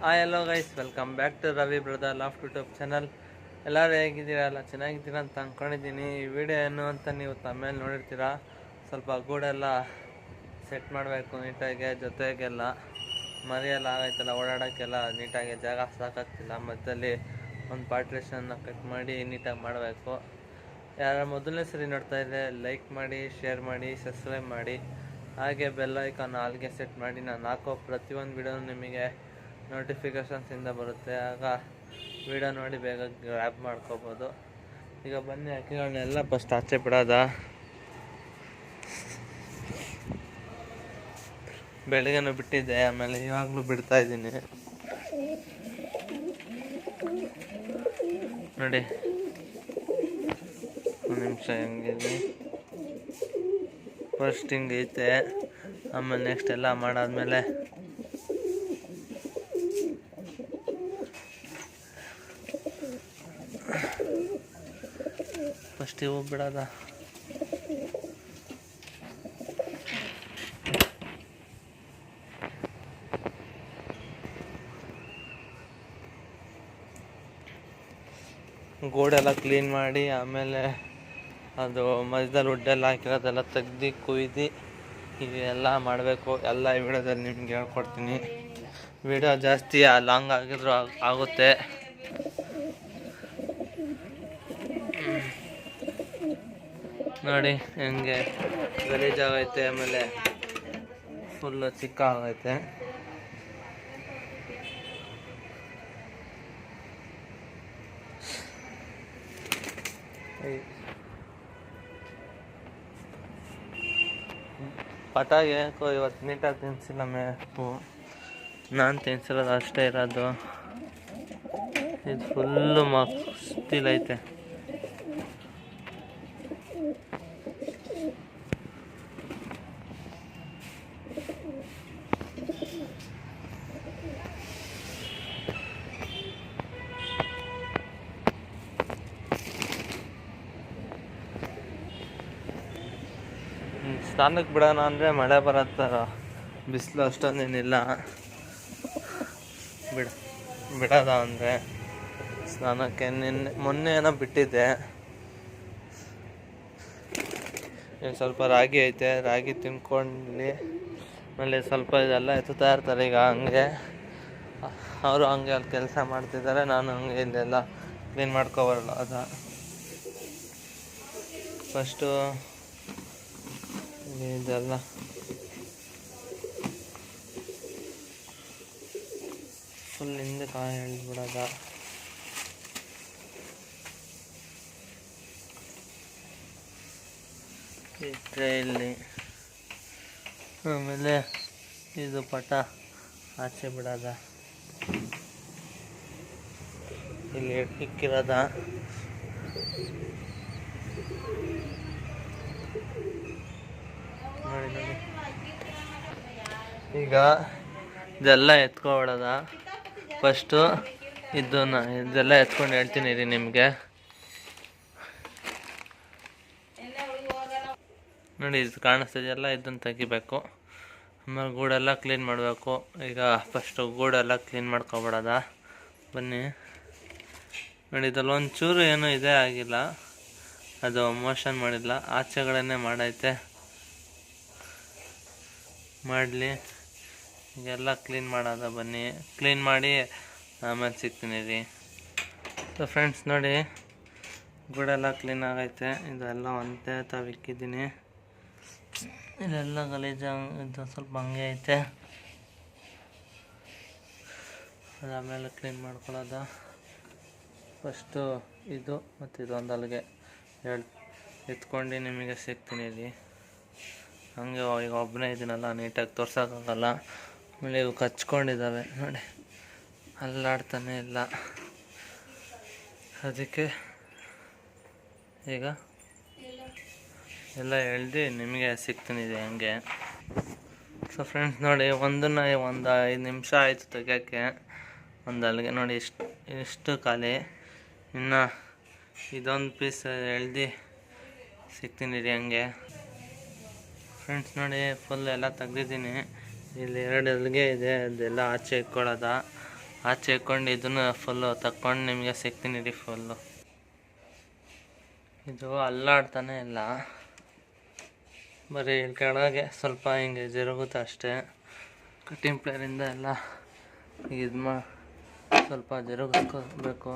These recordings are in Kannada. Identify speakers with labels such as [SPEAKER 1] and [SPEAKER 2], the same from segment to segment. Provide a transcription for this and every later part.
[SPEAKER 1] Hi hello guys welcome back to Ravi brother loft YouTube channel ಎಲ್ಲರೂ ಹೇಗಿದ್ದೀರಾ? ಎಲ್ಲ ಚೆನ್ನಾಗಿದ್ದೀರಾ ಅಂತ ಅಂದ್ಕೊಂಡಿದ್ದೀನಿ ಈ ವಿಡಿಯೋ ಏನು ಅಂತ ನೀವು ತಮ್ಮೇಲೆ ನೋಡಿರ್ತೀರಾ? ಸ್ವಲ್ಪ ಗೂಡೆಲ್ಲ ಸೆಟ್ ಮಾಡಬೇಕು, ನೀಟಾಗಿ, ಜೊತೆಗೆಲ್ಲ ಮರಿಯೆಲ್ಲ ಆಗೈತಲ್ಲ ಓಡಾಡೋಕ್ಕೆಲ್ಲ ನೀಟಾಗಿ ಜಾಗ ಸಾಕಾಗ್ತಿಲ್ಲ. ಮಧ್ಯದಲ್ಲಿ ಒಂದು ಪಾರ್ಟ್ರೇಷನ್ನ ಕಟ್ ಮಾಡಿ ನೀಟಾಗಿ ಮಾಡಬೇಕು. ಯಾರ ಮೊದಲನೇ ಸರಿ ನೋಡ್ತಾ ಇದ್ದರೆ ಲೈಕ್ ಮಾಡಿ ಶೇರ್ ಮಾಡಿ ಸಬ್ಸ್ಕ್ರೈಬ್ ಮಾಡಿ. ಹಾಗೆ ಬೆಲ್ ಐಕಾನ್ ಆಲ್ಗೆ ಸೆಟ್ ಮಾಡಿ ನಾನು ಹಾಕೋ ಪ್ರತಿಯೊಂದು ವಿಡಿಯೋನು ನಿಮಗೆ ನೋಟಿಫಿಕೇಷನ್ಸಿಂದ ಬರುತ್ತೆ. ಆಗ ವಿಡಿಯೋ ನೋಡಿ ಬೇಗ ಗ್ರ್ಯಾಬ್ ಮಾಡ್ಕೋಬೋದು. ಈಗ ಬನ್ನಿ, ಅಕ್ಕಿಗಳನ್ನೆಲ್ಲ ಫಸ್ಟ್ ಆಚೆ ಬಿಡೋದ. ಬೆಳಗ್ಗೆನೂ ಬಿಟ್ಟಿದ್ದೆ, ಆಮೇಲೆ ಇವಾಗಲೂ ಬಿಡ್ತಾ ಇದ್ದೀನಿ. ನೋಡಿ. ಒಂದು ನಿಮಿಷ ಹೆಂಗಿದೆ ಫಸ್ಟ್ ಹಿಂಗೈತೆ ಆಮೇಲೆ ನೆಕ್ಸ್ಟ್ ಎಲ್ಲ ಮಾಡಾದ್ಮೇಲೆ ಫಸ್ಟ್ ಇವು ಬಿಡೋದ. ಗೋಡೆಲ್ಲ ಕ್ಲೀನ್ ಮಾಡಿ ಆಮೇಲೆ ಅದು ಮಧ್ಯದಲ್ಲಿ ಉಡ್ಡೆಲ್ಲ ಹಾಕಿರೋದೆಲ್ಲ ತೆಗ್ದು ಕುಯ್ದು ಇವೆಲ್ಲ ಮಾಡಬೇಕು. ಎಲ್ಲ ವಿಡಿಯೋದಲ್ಲಿ ನಿಮ್ಗೆ ಹೇಳ್ಕೊಡ್ತೀನಿ. ವಿಡಿಯೋ ಜಾಸ್ತಿ ಲಾಂಗ್ ಆಗಿದ್ರು ಆಗುತ್ತೆ. ನೋಡಿ, ಹೆಂಗೆ ಗಲೀಜಾಗೈತೆ ಆಮೇಲೆ ಫುಲ್ಲು ಚಿಕ್ಕ ಆಗೈತೆ ಯಾಕೋ ಇವತ್ತು ನೀಟಾಗಿ ತಿನ್ಸಿಲ್ಲ ಮೇಪು ನಾನು ತಿನ್ಸಿರೋದು ಅಷ್ಟೇ ಇರೋದು. ಇದು ಫುಲ್ಲು ಮಸ್ತಿಲೈತೆ. ಸ್ನಾನಕ್ಕೆ ಬಿಡೋಣ ಅಂದರೆ ಮಳೆ ಬರತ್ತಾರ ಬಿಸಿಲು ಅಷ್ಟೊಂದೇನಿಲ್ಲ. ಬಿಡ, ಬಿಡೋದ ಅಂದರೆ ಸ್ನಾನಕ್ಕೆ ನಿನ್ನೆ, ಮೊನ್ನೆ ಏನೋ ಬಿಟ್ಟಿದ್ದೆ. ಇನ್ನು ಸ್ವಲ್ಪ ರಾಗಿ ಐತೆ, ರಾಗಿ ತಿನ್ಕೊಂಡು ಆಮೇಲೆ ಸ್ವಲ್ಪ ಇದೆಲ್ಲ ಎತ್ತುತ್ತಾ ಇರ್ತಾರೆ ಈಗ ಹಂಗೆ. ಅವರು ಹಂಗೆ ಅಲ್ಲಿ ಕೆಲಸ ಮಾಡ್ತಿದ್ದಾರೆ, ನಾನು ಹಂಗೆ ಇಲ್ಲೆಲ್ಲ ಕ್ಲೀನ್ ಮಾಡ್ಕೊಬರಲ್ಲ ಅದ. ಫಸ್ಟು ಇದೆಲ್ಲ ಫುಲ್ ಹಿಂದೆ ಕಾಯಿ ಎಳ್ದ್ಬಿಡೋದ ಇಟ್ಟರೆ ಇಲ್ಲಿ. ಆಮೇಲೆ ಇದು ಪಟ ಆಚೆ ಬಿಡೋದ. ಇಲ್ಲಿ ಇಕ್ಕಿರೋದ ನೋಡಿ ನೋಡಿ ಈಗ ಇದೆಲ್ಲ ಎತ್ಕೊಬಿಡೋದ. ಫಸ್ಟು ಇದನ್ನ ಇದೆಲ್ಲ ಎತ್ಕೊಂಡು ಹೇಳ್ತೀನಿ ರೀ ನಿಮಗೆ. ನೋಡಿ, ಇದು ಕಾಣಿಸ್ತಿದೆಯಲ್ಲ ಇದನ್ನು ತೆಗಿಬೇಕು. ಆಮೇಲೆ ಗೂಡೆಲ್ಲ ಕ್ಲೀನ್ ಮಾಡಬೇಕು. ಈಗ ಫಸ್ಟು ಗೂಡೆಲ್ಲ ಕ್ಲೀನ್ ಮಾಡ್ಕೊಬಿಡೋದ. ಬನ್ನಿ. ನೋಡಿ, ಇದ್ರಲ್ಲಿ ಒಂಚೂರು ಏನೂ ಇದೇ ಆಗಿಲ್ಲ. ಅದು ಮೋಷನ್ ಮಾಡಿಲ್ಲ. ಆಚೆಗಳನ್ನೇ ಮಾಡೈತೆ. ಮಾಡಲಿ. ಎಲ್ಲ ಕ್ಲೀನ್ ಮಾಡೋದ ಬನ್ನಿ. ಕ್ಲೀನ್ ಮಾಡಿ ಆಮೇಲೆ ಸಿಗ್ತೀನಿ ರೀ. ಸೊ ಫ್ರೆಂಡ್ಸ್ ನೋಡಿ ಗುಡೆಲ್ಲ ಕ್ಲೀನ್ ಆಗೈತೆ. ಇದೆಲ್ಲ ಒಂದೇ ತಾವು ಇಕ್ಕಿದ್ದೀನಿ. ಇದೆಲ್ಲ ಗಲೀಜು ಇದು ಸ್ವಲ್ಪ ಹಂಗೆ ಐತೆ. ಅದಾದಮೇಲೆ ಕ್ಲೀನ್ ಮಾಡ್ಕೊಳ್ಳೋದ. ಫಸ್ಟು ಇದು ಮತ್ತು ಇದೊಂದು ಅಲ್ಲಿಗೆ ಎತ್ಕೊಂಡು ನಿಮಗೆ ಸಿಗ್ತೀನಿ ರೀ. ಹಂಗೆ ಈಗ ಒಬ್ಬನೇ ಇದ್ದೀನಲ್ಲ ನೀಟಾಗಿ ತೋರ್ಸೋಕ್ಕಾಗಲ್ಲ ಆಮೇಲೆ ಇವು ಕಚ್ಕೊಂಡಿದ್ದಾವೆ ನೋಡಿ, ಅಲ್ಲಾಡ್ತಾನೆ ಇಲ್ಲ. ಅದಕ್ಕೆ ಈಗ ಎಲ್ಲ ಎಳ್ದು ನಿಮಗೆ ಸಿಗ್ತೀನಿ ಇದೆ ಹಂಗೆ. ಸೊ ಫ್ರೆಂಡ್ಸ್ ನೋಡಿ, ಒಂದನ್ನ ಒಂದು ಐದು ನಿಮಿಷ ಆಯಿತು ತೆಗಿಯೋಕ್ಕೆ. ಒಂದು ಅಲ್ಲಿಗೆ ನೋಡಿ, ಇಷ್ಟು ಇಷ್ಟು ಖಾಲಿ. ಇನ್ನು ಇದೊಂದು ಪೀಸ್ ಎಳ್ದು ಸಿಗ್ತೀನಿ ರೀ ಹಂಗೆ. ಫ್ರೆಂಡ್ಸ್ ನೋಡಿ ಫುಲ್ ಎಲ್ಲ ತೆಗ್ದಿದ್ದೀನಿ. ಇಲ್ಲಿ ಎರಡು ಅಲ್ಲಿಗೆ ಇದೆ, ಅದೆಲ್ಲ ಆಚೆ ಇಕ್ಕೊಳ್ಳೋದ ಆಚೆ ಇಕ್ಕೊಂಡು ಇದನ್ನು ಫುಲ್ಲು ತಕ್ಕೊಂಡು ನಿಮಗೆ ಸಿಗ್ತೀನಿ ರೀ ಫುಲ್ಲು ಇದು ಅಲ್ಲಾಡ್ತಾನೆ ಇಲ್ಲ. ಬರೀ ಕೆಳಗೆ ಸ್ವಲ್ಪ ಹಿಂಗೆ ಜರುಗುತ್ತೆ ಅಷ್ಟೇ. ಕಟಿಂಗ್ ಪ್ಲೇರಿಂದ ಎಲ್ಲ ಇದು ಮಾ ಸ್ವಲ್ಪ ಜರುಗಿಸ್ಕೋಬೇಕು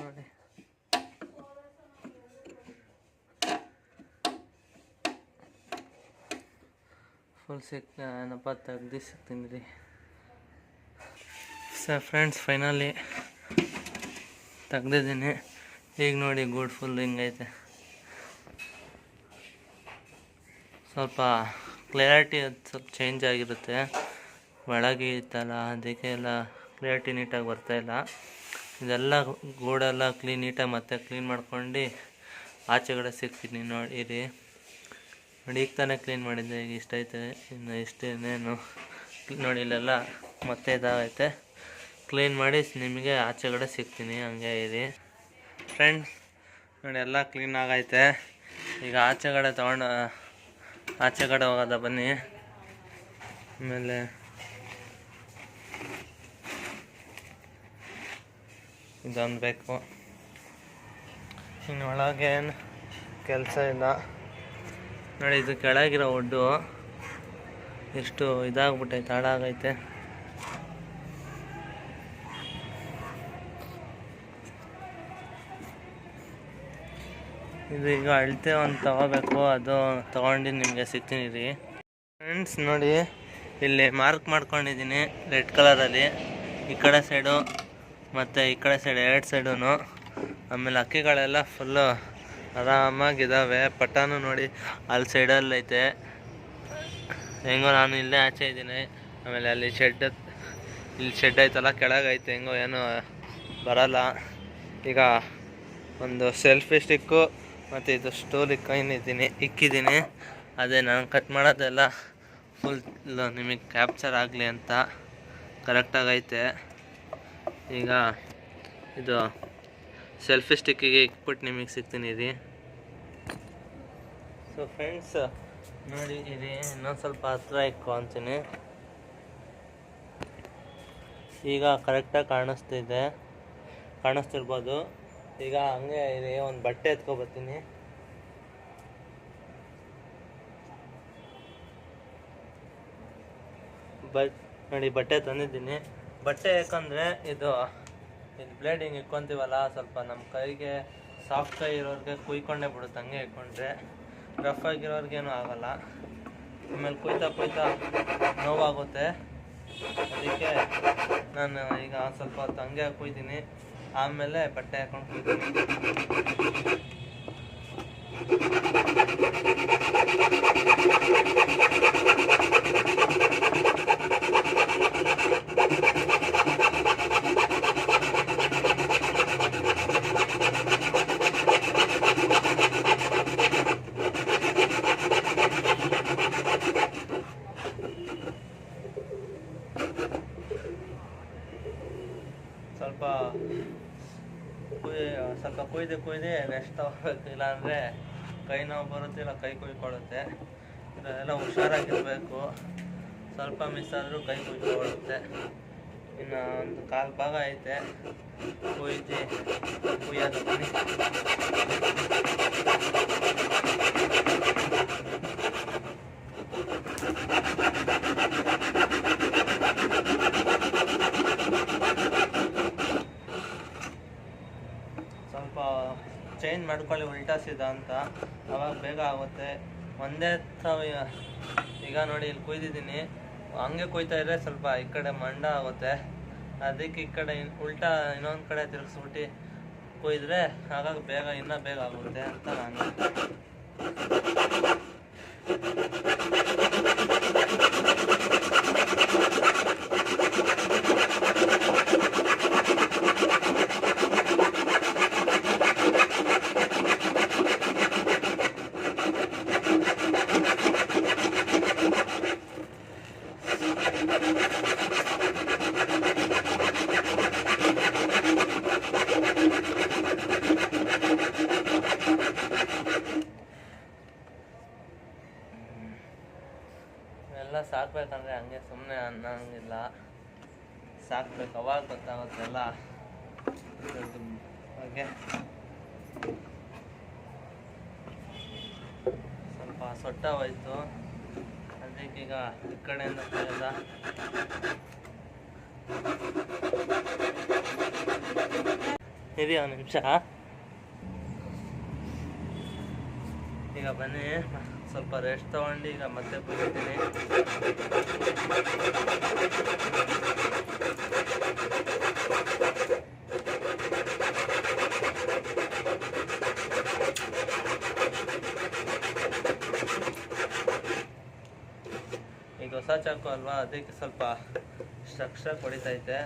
[SPEAKER 1] ನೋಡಿ ಫುಲ್ ಸಿಕ್ ಏನಪ್ಪ ತೆಗ್ದು ಸಿಗ್ತೀನಿ ರೀ ಸರ್ ಫ್ರೆಂಡ್ಸ್ ಫೈನಲಿ ತೆಗ್ದಿದ್ದೀನಿ. ಈಗ ನೋಡಿ ಗೂಡ್ ಫುಲ್ ಹಿಂಗೈತೆ ಸ್ವಲ್ಪ ಕ್ಲಾರಿಟಿ ಅದು ಸ್ವಲ್ಪ ಚೇಂಜ್ ಆಗಿರುತ್ತೆ. ಒಳಗೆ ಇತ್ತಲ್ಲ, ಅದಕ್ಕೆ ಎಲ್ಲ ಕ್ಲಾರಿಟಿ ನೀಟಾಗಿ ಬರ್ತಾಯಿಲ್ಲ ಇದೆಲ್ಲ ಗೂಡೆಲ್ಲ ಕ್ಲೀನ್ ನೀಟಾಗಿ ಮತ್ತೆ ಕ್ಲೀನ್ ಮಾಡ್ಕೊಂಡು ಆಚೆಗಡೆ ಸಿಗ್ತೀನಿ ನೋಡಿರಿ ನೋಡಿ, ಈಗ ತಾನೇ ಕ್ಲೀನ್ ಮಾಡಿದ್ದೆ, ಈಗ ಇಷ್ಟ ಇನ್ನು ಇಷ್ಟೇನೇನು ನೋಡಿ ಇಲ್ಲೆಲ್ಲ ಮತ್ತೆ ಇದಾಗೈತೆ ಕ್ಲೀನ್ ಮಾಡಿ ನಿಮಗೆ ಆಚೆಗಡೆ ಸಿಗ್ತೀನಿ, ಹಂಗೆ ಇರಿ. ಫ್ರೆಂಡ್ಸ್ ನೋಡಿ, ಎಲ್ಲ ಕ್ಲೀನ್ ಆಗೈತೆ. ಈಗ ಆಚೆಗಡೆ ತೊಗೊಂಡು, ಆಚೆಗಡೆ ಹೋಗೋದ ಬನ್ನಿ. ಆಮೇಲೆ ಇದೊಂದು ಬೇಕು. ಇನ್ನು ಒಳಗೆ ಏನು ಕೆಲಸ ಇಲ್ಲ. ನೋಡಿ, ಇದು ಕೆಳಗಿರೋ ಒಡ್ಡು ಎಷ್ಟು ಇದಾಗ್ಬಿಟ್ಟೈತೆ ಹಾಳಾಗೈತೆ ಇದು ಈಗ ಅಳತೆ ಒಂದು ತಗೋಬೇಕು, ಅದು ತಗೊಂಡು ನಿಮಗೆ ಸಿಗ್ತೀನಿ ರೀ. ಫ್ರೆಂಡ್ಸ್ ನೋಡಿ, ಇಲ್ಲಿ ಮಾರ್ಕ್ ಮಾಡ್ಕೊಂಡಿದ್ದೀನಿ ರೆಡ್ ಕಲರಲ್ಲಿ ಈ ಕಡೆ ಸೈಡು ಮತ್ತು ಈ ಕಡೆ ಸೈಡ್ ಎರಡು ಸೈಡೂ ಆಮೇಲೆ ಅಕ್ಕಿಗಳೆಲ್ಲ ಫುಲ್ಲು ಆರಾಮಾಗಿದ್ದಾವೆ ಪಟಾನು ನೋಡಿ ಅಲ್ಲಿ ಸೈಡಲ್ಲಿ ಐತೆ ಹೆಂಗೋ ನಾನು ಇಲ್ಲೇ ಆಚೆ ಇದ್ದೀನಿ. ಆಮೇಲೆ ಅಲ್ಲಿ ಶೆಡ್ ಇಲ್ಲಿ ಶೆಡ್ ಐತಲ್ಲ, ಕೆಳಗೆ ಐತೆ. ಹೆಂಗೋ ಏನು ಬರಲ್ಲ. ಈಗ ಒಂದು ಸೆಲ್ಫಿ ಸ್ಟಿಕ್ಕು ಮತ್ತು ಇದು ಸ್ಟೂಲ್ ಇಕ್ಕಿದ್ದೀನಿ ಇಕ್ಕಿದ್ದೀನಿ. ಅದೇ ನಾನು ಕಟ್ ಮಾಡೋದೆಲ್ಲ ಫುಲ್ ನಿಮಗೆ ಕ್ಯಾಪ್ಚರ್ ಆಗಲಿ ಅಂತ. ಕರೆಕ್ಟಾಗೈತೆ ಈಗ ಇದು ಸೆಲ್ಫಿ ಸ್ಟಿಕ್ಕಿಗೆ ಇಕ್ಬಿಟ್ಟು ನಿಮಗೆ ಸಿಗ್ತೀನಿ ರೀ. ಸೊ ಫ್ರೆಂಡ್ಸ್ ನೋಡಿ ಇದೆ ಇನ್ನೊಂದು ಸ್ವಲ್ಪ ಹತ್ರ ಇಕ್ಕು ಅಂತೀನಿ. ಈಗ ಕರೆಕ್ಟಾಗಿ ಕಾಣಿಸ್ತಿದೆ. ಕಾಣಿಸ್ತಿರ್ಬೋದು. ಈಗ ಹಂಗೆ ಇದೆ ಒಂದು ಬಟ್ಟೆ ಎತ್ಕೊಬರ್ತೀನಿ ಬಟ್ ನೋಡಿ, ಬಟ್ಟೆ ತಂದಿದ್ದೀನಿ. ಬಟ್ಟೆ ಯಾಕಂದರೆ ಇದು ಇದು ಬ್ಲೇಡ್ ಹಿಂಗೆ ಇಕ್ಕೊಂತೀವಲ್ಲ, ಸ್ವಲ್ಪ ನಮ್ಮ ಕೈಗೆ ಸಾಫ್ಟ್ ಕೈ ಇರೋರಿಗೆ ಕುಯ್ಕೊಂಡೇ ಬಿಡುತ್ತೆ, ಹಂಗೆ ಇಕ್ಕೊಂಡ್ರೆ. ರಫ್ ಆಗಿರೋರ್ಗೇನು ಆಗಲ್ಲ. ಆಮೇಲೆ ಕುಯ್ತಾ ಕುಯ್ತಾ ನೋವಾಗುತ್ತೆ. ಅದಕ್ಕೆ ನಾನು ಈಗ ಸ್ವಲ್ಪ ಹೊತ್ತು ಹಂಗೆ ಆಮೇಲೆ ಬಟ್ಟೆ ಹಾಕೊಂಡು ಕುಯ್ತೀನಿ. ಸ್ವಲ್ಪ ಕುಯ್ ಸ್ವಲ್ಪ ಕುಯ್ದು ಕುಯ್ದು ರೆಸ್ಟ್ ತಗೋಬೇಕು ಇಲ್ಲಾಂದರೆ ಕೈ ನೋವು ಬರುತ್ತೆ ಇಲ್ಲ ಕೈ ಕುಯ್ಕೊಳ್ಳುತ್ತೆ. ಇದೆಲ್ಲ ಹುಷಾರಾಗಿರಬೇಕು. ಸ್ವಲ್ಪ ಮಿಸ್ ಆದರೂ ಕೈ ಕುಯ್ಕೊಳ್ಳುತ್ತೆ. ಇನ್ನು ಒಂದು ಕಾಲು ಭಾಗ ಐತೆ. ಕುಯ್ದು ಕುಯ್ಯೋದು ಬನ್ನಿ ಸ್ವಲ್ಪ ಚೇಂಜ್ ಮಾಡ್ಕೊಳ್ಳಿ ಉಲ್ಟಾ ಸೀದಾ ಅಂತ. ಅವಾಗ ಬೇಗ ಆಗುತ್ತೆ. ಒಂದೇ ಥರ ಈಗ ನೋಡಿ, ಇಲ್ಲಿ ಕುಯ್ದಿದ್ದೀನಿ. ಹಂಗೆ ಕುಯ್ತಾ ಇದ್ರೆ ಸ್ವಲ್ಪ ಈ ಕಡೆ ಮಂಡ ಆಗುತ್ತೆ. ಅದಕ್ಕೆ ಈ ಕಡೆ ಉಲ್ಟಾ ಇನ್ನೊಂದು ಕಡೆ ತಿರುಗಿಸ್ಬಿಟ್ಟು ಕುಯ್ದ್ರೆ ಆಗಾಗ ಬೇಗ, ಇನ್ನೂ ಬೇಗ ಆಗುತ್ತೆ ಅಂತ ನಾನು. ಸಾಕ್ಬೇಕು, ಅವಾಗ ಗೊತ್ತಾಗುತ್ತೆಲ್ಲ ಸ್ವಲ್ಪ ಸೊಟ್ಟ ಹೋಯ್ತು. ಈಗ ಈ ಕಡೆಯಿಂದ ತೆಗೆದ ಇದೆಯಾ ಒಂದು ನಿಮಿಷ? ಈಗ ಬನ್ನಿ. ಸ್ವಲ್ಪ ರೆಸ್ಟ್ ತಗೊಂಡು ಈಗ ಮತ್ತೆ ಬರ್ತೀನಿ ಈಗ ಹೊಸ ಚಾಕು ಅಲ್ವಾ? ಅದಕ್ಕೆ ಸ್ವಲ್ಪ ಸ್ಟ್ರಕ್ಚರ್ ಸ್ಟ್ರಕ್ ಹೊಡಿತೈತೆ.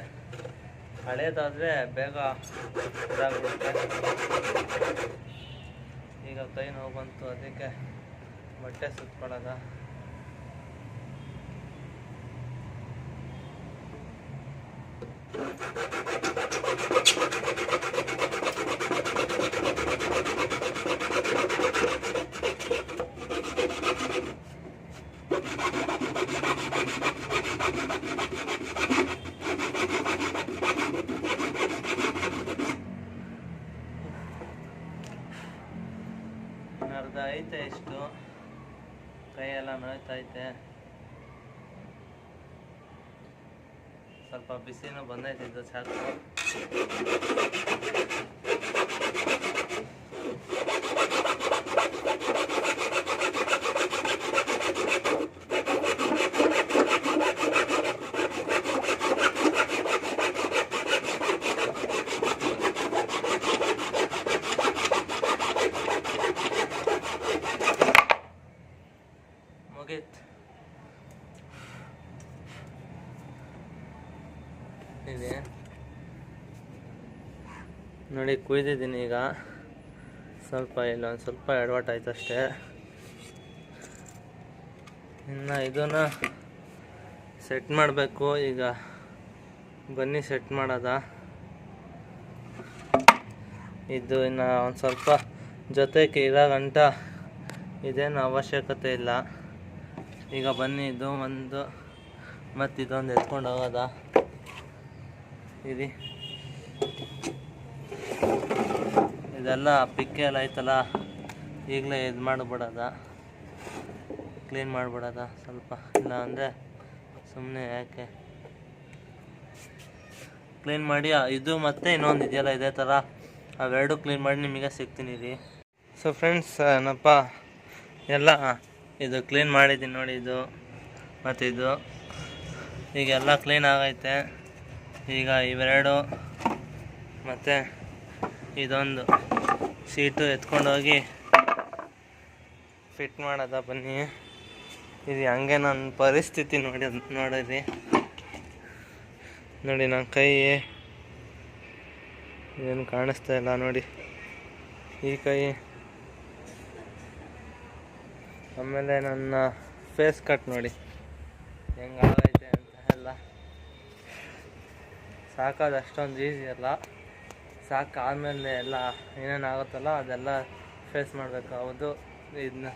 [SPEAKER 1] ಹಳೇದಾದರೆ ಬೇಗ ಇದಾಗ್ಬಿಡುತ್ತೆ. ಈಗ ಕೈ ನೋವು ಬಂತು, ಅದಕ್ಕೆ ಬಟ್ಟೆ ಸುತ್ಕೊಳ್ಳೋದ ಅರ್ಧ ಐತೆ ಇಷ್ಟು ನೋಯ್ತೈತೆ ಸ್ವಲ್ಪ ಬಿಸಿನೂ ಬಂದೈತೆ ಇದು ಸಾಕು ಮುಗೀತು ಇದೆ ನೋಡಿ, ಕುಯ್ದಿದ್ದೀನಿ ಈಗ. ಸ್ವಲ್ಪ ಇಲ್ಲ, ಒಂದು ಸ್ವಲ್ಪ ಎಡವಟ್ ಆಯ್ತು ಅಷ್ಟೇ ಇನ್ನು ಇದನ್ನು ಸೆಟ್ ಮಾಡಬೇಕು. ಈಗ ಬನ್ನಿ ಸೆಟ್ ಮಾಡೋದ. ಇದು ಇನ್ನು ಒಂದು ಸ್ವಲ್ಪ ಜೊತೆಗೆ ಇರೋ ಗಂಟ ಇದೇನು ಅವಶ್ಯಕತೆ ಇಲ್ಲ. ಈಗ ಬನ್ನಿ, ಇದು ಒಂದು ಮತ್ತು ಇದೊಂದು ಎತ್ಕೊಂಡು ಹೋಗೋದ. ಇರಿ. ಇದೆಲ್ಲ ಪಿಕ್ಕೆ ಎಲ್ಲ ಐತಲ್ಲ ಈಗಲೇ ಇದು ಮಾಡಿಬಿಡೋದ? ಕ್ಲೀನ್ ಮಾಡಿಬಿಡೋದ ಸ್ವಲ್ಪ? ಇಲ್ಲ ಅಂದರೆ ಸುಮ್ಮನೆ ಯಾಕೆ? ಕ್ಲೀನ್ ಮಾಡಿ ಇದು ಮತ್ತೆ ಇನ್ನೊಂದು ಇದೆಯಲ್ಲ ಇದೇ ಥರ? ಅವೆರಡು ಕ್ಲೀನ್ ಮಾಡಿ ನಿಮಗೆ ಸಿಗ್ತೀನಿ ರೀ. ಸೊ ಫ್ರೆಂಡ್ಸ್, ಏನಪ್ಪ? ಎಲ್ಲ, ಇದು ಕ್ಲೀನ್ ಮಾಡಿದ್ದೀನಿ ನೋಡಿ ಇದು. ಮತ್ತು ಇದು. ಈಗ ಎಲ್ಲ ಕ್ಲೀನ್ ಆಗೈತೆ. ಈಗ ಇವೆರಡು. ಮತ್ತು ಇದೊಂದು ಸೀಟು ಎತ್ಕೊಂಡೋಗಿ ಫಿಟ್ ಮಾಡೋದ ಬನ್ನಿ. ಇದು ಹಂಗೆ ನನ್ನ ಪರಿಸ್ಥಿತಿ ನೋಡಿ, ನೋಡಿರಿ. ನೋಡಿ, ನನ್ನ ಕೈ ಏನು ಕಾಣಿಸ್ತಾ ಇಲ್ಲ ನೋಡಿ. ಈ ಕೈ ಆಮೇಲೆ ನನ್ನ ಫೇಸ್ ಕಟ್ ನೋಡಿ. ಹೆಂಗಾಗೈತೆ ಅಂತ ಎಲ್ಲ. ಸಾಕೋದು ಅಷ್ಟೊಂದು ಈಸಿ ಅಲ್ಲ. ಸಾಕಾದ್ಮೇಲೆ ಎಲ್ಲ ಏನೇನಾಗುತ್ತಲ್ಲ ಅದೆಲ್ಲ ಫೇಸ್ ಮಾಡಬೇಕು. ಹೌದು ಇದನ್ನ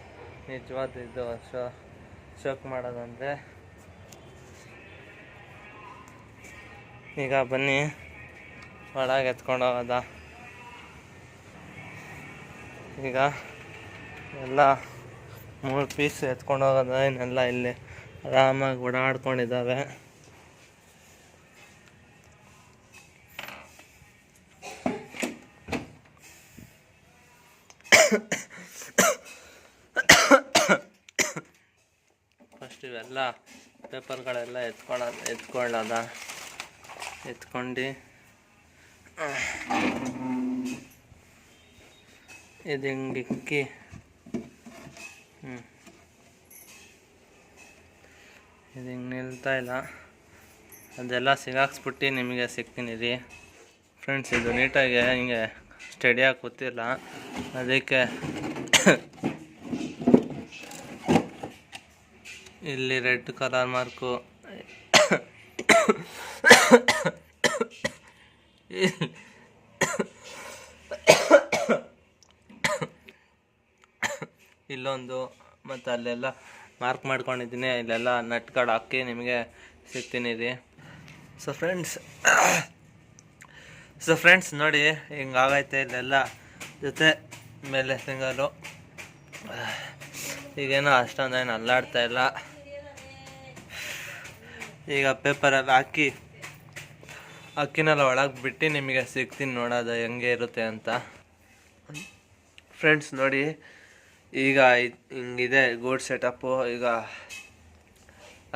[SPEAKER 1] ನಿಜವಾದ ಇದು ಶೋ, ಶೋಕ್ ಮಾಡೋದಂದರೆ. ಈಗ ಬನ್ನಿ, ಒಳಗೆ ಎತ್ಕೊಂಡು ಹೋಗೋದ. ಈಗ ಎಲ್ಲ ಮೂರು ಪೀಸ್ ಎತ್ಕೊಂಡು ಹೋಗೋದ, ಇನ್ನೆಲ್ಲ ಇಲ್ಲಿ ಆರಾಮಾಗಿ ಓಡಾಡ್ಕೊಂಡಿದ್ದಾವೆ. ಪೇಪರ್ಗಳೆಲ್ಲ ಎತ್ಕೊಳ, ಎತ್ಕೊಳ್ಳೋದ? ಎತ್ಕೊಂಡು. ಇದು ಹಿಂಗೆ ಇಕ್ಕಿ. ಹ್ಞೂ ಇದು ಹಿಂಗೆ ನಿಲ್ತಾ ಇಲ್ಲ. ಅದೆಲ್ಲ ಸಿಗಾಕ್ಸ್ಬಿಟ್ಟು ನಿಮಗೆ ಸಿಗ್ತೀನಿ ರೀ. ಫ್ರೆಂಡ್ಸ್, ಇದು ನೀಟಾಗಿ ಹಿಂಗೆ ಸ್ಟಡಿಯಾಗಿ ಕೂತಿಲ್ಲ. ಅದಕ್ಕೆ ಇಲ್ಲಿ ರೆಡ್ ಕಲರ್ ಮಾರ್ಕು. ಇಲ್ಲೊಂದು, ಮತ್ತು ಅಲ್ಲೆಲ್ಲ ಮಾರ್ಕ್ ಮಾಡ್ಕೊಂಡಿದ್ದೀನಿ. ಇಲ್ಲೆಲ್ಲ ನಟ್ ಕಾರ್ಡ್ ಹಾಕಿ ನಿಮಗೆ ಸಿಗ್ತೀನಿ ರೀ ಸೊ ಫ್ರೆಂಡ್ಸ್ ಸೊ ಫ್ರೆಂಡ್ಸ್ ನೋಡಿ ಹಿಂಗಾಗೈತೆ ಇಲ್ಲೆಲ್ಲ. ಜೊತೆ ಮೇಲೆ ಸಿಂಗಲು ಈಗೇನೋ ಅಷ್ಟೊಂದೇನು ಅಲ್ಲಾಡ್ತಾ ಇಲ್ಲ. ಈಗ ಪೇಪರಲ್ಲಿ ಹಾಕಿ ಅಕ್ಕಿನೆಲ್ಲ ಒಳಗೆ ಬಿಟ್ಟು ನಿಮಗೆ ಸಿಗ್ತೀನಿ ನೋಡೋದು ಹೆಂಗೆ ಇರುತ್ತೆ ಅಂತ. ಫ್ರೆಂಡ್ಸ್ ನೋಡಿ, ಈಗ ಹಿಂಗಿದೆ ಗೂಡ್ ಸೆಟಪ್ಪು ಈಗ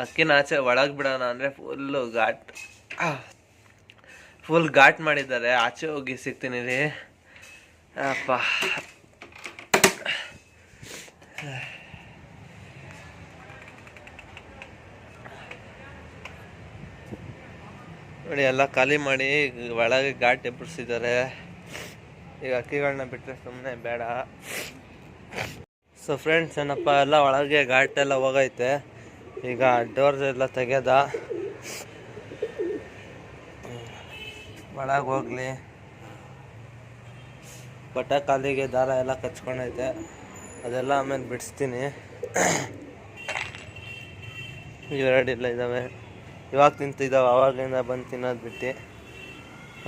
[SPEAKER 1] ಅಕ್ಕಿನ ಆಚೆ ಒಳಗೆ ಬಿಡೋಣ ಅಂದರೆ ಫುಲ್ಲು ಘಾಟ್. ಫುಲ್ ಘಾಟ್ ಮಾಡಿದ್ದಾರೆ. ಆಚೆ ಹೋಗಿ ಸಿಗ್ತೀನಿ ರೀ. ಅಪ್ಪ. ನೋಡಿ, ಎಲ್ಲ ಖಾಲಿ ಮಾಡಿ ಒಳಗೆ ಘಾಟ್ ಎಬ್ಬರಿಸಿದ್ದಾರೆ ಈಗ ಅಕ್ಕಿಗಳನ್ನ ಬಿಟ್ಟರೆ ಸುಮ್ಮನೆ ಬೇಡ. ಸೊ ಫ್ರೆಂಡ್ಸ್ ಏನಪ್ಪ, ಎಲ್ಲ ಒಳಗೆ ಘಾಟ್ ಎಲ್ಲ ಹೋಗೈತೆ. ಈಗ ಡೋರ್ಸ್ ಎಲ್ಲ ತೆಗೆದ ಒಳಗೆ ಹೋಗ್ಲಿ. ಬಟ್ಟ ಕಾಲಿಗೆ ದಾರ ಎಲ್ಲ ಕಚ್ಕೊಂಡೈತೆ. ಅದೆಲ್ಲ ಆಮೇಲೆ ಬಿಡಿಸ್ತೀನಿ. ಇವೆರಡಿಲ್ಲ ಇದ್ದಾವೆ ಇವಾಗ ತಿಂತಿದ್ದಾವೆ ಅವಾಗಿಂದ ಬಂದು ತಿನ್ನೋದು ಬಿಟ್ಟು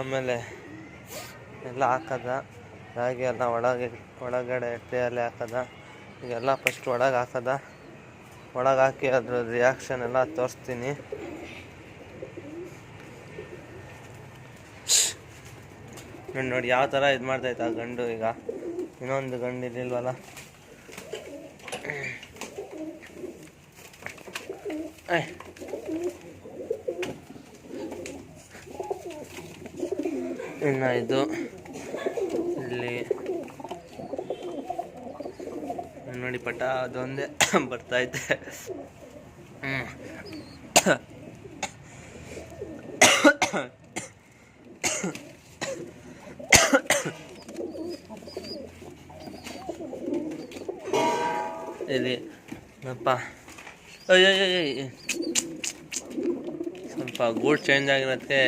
[SPEAKER 1] ಆಮೇಲೆ ಎಲ್ಲ ಹಾಕದ. ರಾಗಿ ಎಲ್ಲ ಒಳಗೆ, ಒಳಗಡೆ ಟ್ರೇಯಲ್ಲಿ ಹಾಕದ. ಈಗೆಲ್ಲ ಫಸ್ಟ್ ಒಳಗೆ ಹಾಕದ. ಒಳಗೆ ಹಾಕಿ ಅದ್ರ ರಿಯಾಕ್ಷನ್ ಎಲ್ಲ ತೋರಿಸ್ತೀನಿ. ನೋಡಿ ಯಾವ ಥರ ಇದು ಮಾಡ್ತೈತೆ ಆ ಗಂಡು ಈಗ. ಇನ್ನೊಂದು ಗಂಡು ಇಲ್ಲಿಲ್ವಲ್ಲ? ಏಯ್. ಇನ್ನು ಇದು ಇಲ್ಲಿ ನೋಡಿ ಪಟ ಅದೊಂದೇ ಬರ್ತಾ ಇದೆ. ಇಲ್ಲಿ, ಅಪ್ಪ. ಅಯ್ಯೋ ಸ್ವಲ್ಪ ಗೂಡ್ ಚೇಂಜ್ ಆಗಿರೋದಕ್ಕೆ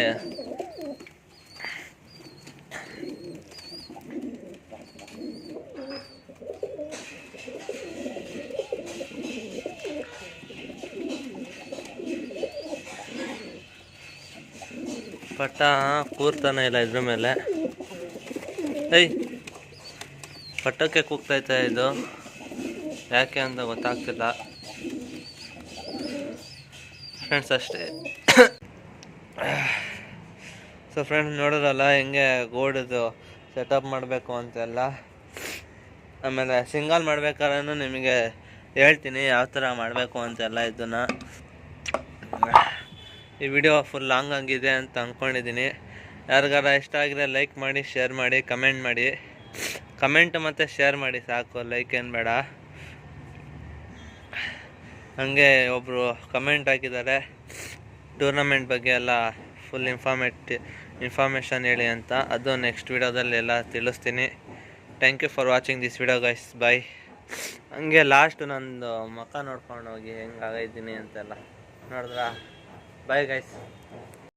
[SPEAKER 1] ಪಟ್ಟ, ಕೂರ್ತಾನೆ ಇಲ್ಲ ಇದ್ರ ಮೇಲೆ. ಏಯ್, ಪಟ್ಟಕ್ಕೆ ಕೂಗ್ತೈತೆ ಇದು. ಯಾಕೆ ಅಂತ ಗೊತ್ತಾಗ್ತಿಲ್ಲ. ಫ್ರೆಂಡ್ಸ್ ಅಷ್ಟೇ. ಸೊ ಫ್ರೆಂಡ್ಸ್ ನೋಡೋದಲ್ಲ ಹೆಂಗೆ ಗೋಡದು ಸೆಟಪ್ ಮಾಡಬೇಕು ಅಂತೆಲ್ಲ. ಆಮೇಲೆ ಸಿಂಗಲ್ ಮಾಡ್ಬೇಕಾದ್ರೂ ನಿಮಗೆ ಹೇಳ್ತೀನಿ ಯಾವ ಥರ ಮಾಡಬೇಕು ಅಂತೆಲ್ಲ ಇದನ್ನು. ಈ ವಿಡಿಯೋ ಫುಲ್ ಲಾಂಗ್ ಆಗಿದೆ ಅಂತ ಅಂದ್ಕೊಂಡಿದ್ದೀನಿ ಯಾರಿಗಾರ ಇಷ್ಟ ಆಗಿದೆ ಲೈಕ್ ಮಾಡಿ ಶೇರ್ ಮಾಡಿ ಕಮೆಂಟ್ ಮಾಡಿ. ಕಮೆಂಟ್ ಮತ್ತು ಶೇರ್ ಮಾಡಿ ಸಾಕು ಲೈಕ್ ಏನು ಬೇಡ. ಹಂಗೆ ಒಬ್ಬರು ಕಮೆಂಟ್ ಹಾಕಿದ್ದಾರೆ. ಟೂರ್ನಮೆಂಟ್ ಬಗ್ಗೆ ಎಲ್ಲ ಫುಲ್ ಇನ್ಫಾರ್ಮೇಟ್ ಇನ್ಫಾರ್ಮೇಷನ್ ಹೇಳಿ ಅಂತ. ಅದು ನೆಕ್ಸ್ಟ್ ವಿಡಿಯೋದಲ್ಲಿ ಎಲ್ಲ ತಿಳಿಸ್ತೀನಿ. Thank you for watching this video guys bye ಹಂಗೆ ಲಾಸ್ಟ್ ನಂದು ಮಖ ನೋಡ್ಕೊಂಡು ಹೋಗಿ ಹೆಂಗಾಗಿದ್ದೀನಿ ಅಂತೆಲ್ಲ. ನೋಡಿದ್ರಾ? Bye guys